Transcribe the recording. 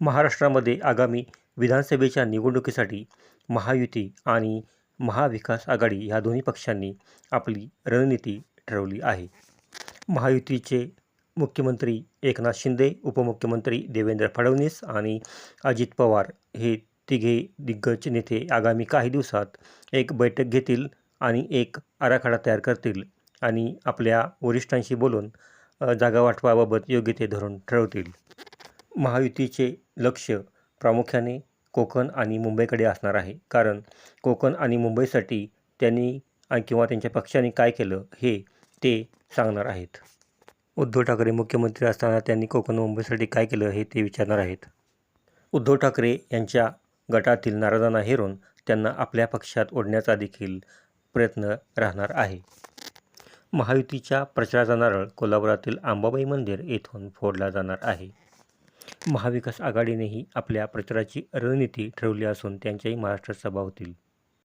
महाराष्ट्रामध्ये आगामी विधानसभेच्या निवडणुकीसाठी महायुती आणि महाविकास आघाडी ह्या दोन्ही पक्षांनी आपली रणनीती ठरवली आहे. महायुतीचे मुख्यमंत्री एकनाथ शिंदे उपमुख्यमंत्री देवेंद्र फडणवीस आणि अजित पवार हे तिघे दिग्गज नेते आगामी काही दिवसात एक बैठक घेतील आणि एक आराखडा तयार करतील आणि आपल्या वरिष्ठांशी बोलून जागा वाटपाबाबत योग्य ते धोरण ठरवतील. महायुतीचे लक्ष प्रामुख्याने कोकण आणि मुंबईकडे असणार आहे. कारण कोकण आणि मुंबईसाठी त्यांनी किंवा त्यांच्या पक्षाने काय केलं हे ते सांगणार आहेत. उद्धव ठाकरे मुख्यमंत्री असताना त्यांनी कोकण मुंबईसाठी काय केलं हे ते विचारणार आहेत. उद्धव ठाकरे यांच्या गटातील नाराजांना हेरून त्यांना आपल्या पक्षात ओढण्याचा देखील प्रयत्न राहणार आहे. महायुतीच्या प्रचाराचा नारळ कोल्हापुरातील आंबाबाई मंदिर येथून फोडला जाणार आहे. महाविकास आघाडीनेही आपल्या प्रचाराची रणनीती ठरवली असून त्यांच्याही महाराष्ट्रात सभा होतील.